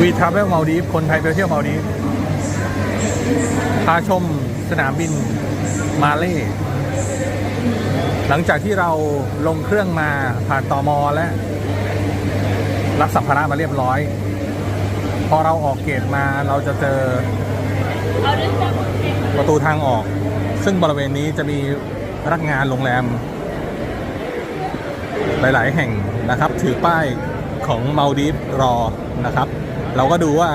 วีทราเวลมาดีฟคนไทยไปเที่ยวมาดีฟพาชมสนามบินมาเล่ หลังจากที่เราลงเครื่องมาผ่านตอมอและ รับสัมภาระมาเรียบร้อย พอเราออกเกตมาเราจะเจอประตูทางออก ซึ่งบริเวณนี้จะมีพนักงานโรงแรม หลาย ๆ แห่งนะครับ ถือป้ายของมาลดีฟรอนะครับ เราก็ดูว่า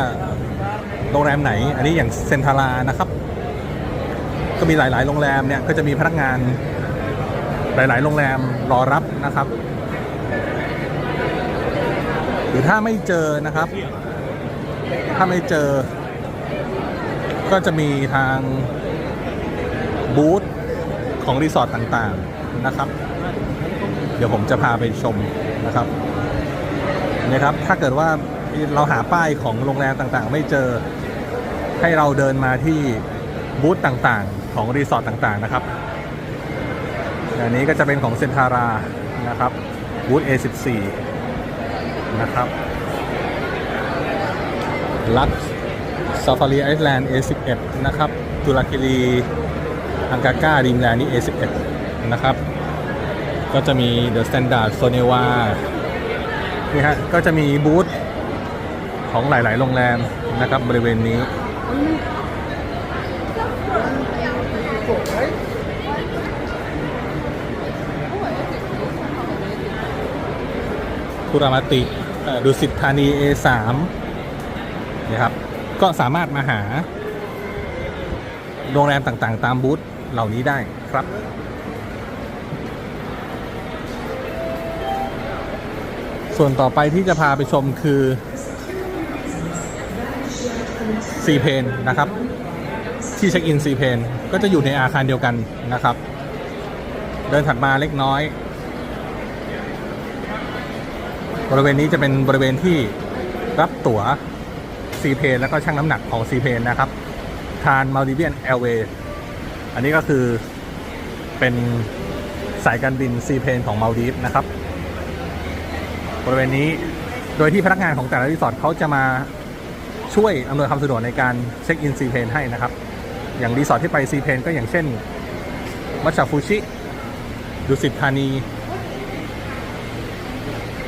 โรงแรมไหน อันนี้อย่างเซนทารานะครับ ก็มีหลาย ๆ โรงแรมเนี่ยก็จะมีพนักงานหลาย ๆ โรงแรมรอรับนะครับ หรือถ้าไม่เจอนะครับ ถ้าไม่เจอ ก็จะมีทางบูธของรีสอร์ทต่าง ๆ นะครับ เดี๋ยวผมจะพาไปชมนะครับนะครับ ถ้าเกิดว่า เราหาป้ายของโรงแรมต่างๆ ไม่เจอให้เราเดินมาที่บูธต่างๆ ของรีสอร์ทต่างๆนะครับอันนี้ก็จะเป็นของเซนทารานะครับบูธ A14 นะครับลักซาฟารีไอแลนด์ A11 นะครับตุลาคิรีอังกาก้าดีมแลนด์นี่ A11 นะครับ ก็จะมีเดอะสแตนดาร์ดโซเนวานี่ฮะก็จะมีบูธ ของหลาย ๆ โรงแรมนะครับบริเวณนี้ คุรามาติดุสิตธานี A3 นะครับ ก็สามารถมาหา โรงแรมต่าง ๆ ตามบูธเหล่านี้ได้ครับส่วนต่อไปที่จะพาไปชมคือ ซีเพนนะครับ ที่เช็คอินซีเพนก็จะอยู่ในอาคารเดียวกันนะครับ เดินถัดมาเล็กน้อย บริเวณนี้จะเป็นบริเวณที่รับตั๋วซีเพนแล้วก็ชั่งน้ำหนักของซีเพนนะครับ ทานมัลดิเบียนแอร์เวย์อันนี้ก็คือเป็นสายการบินซีเพนของมาลดีฟนะครับ บริเวณนี้โดยที่พนักงานของแต่ละรีสอร์ทเขาจะมา ช่วยอำนวยความสะดวกในการเช็คอินซีเพนให้นะครับ อย่างรีสอร์ทที่ไปซีเพนก็อย่างเช่นมัชชาฟูชิดุสิตธานี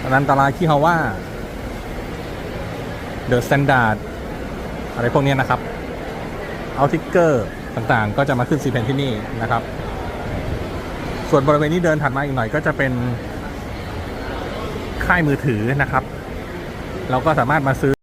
อนันตราคิฮาว่าเดอะสแตนดาร์ดอะไรพวกเนี้ยนะครับเอาทิกเกอร์ต่างๆ ก็จะมาขึ้นซีเพนที่นี่นะครับ ส่วนบริเวณนี้เดินถัดมาอีกหน่อยก็จะเป็นค่ายมือถือนะครับ เราก็สามารถมาซื้อ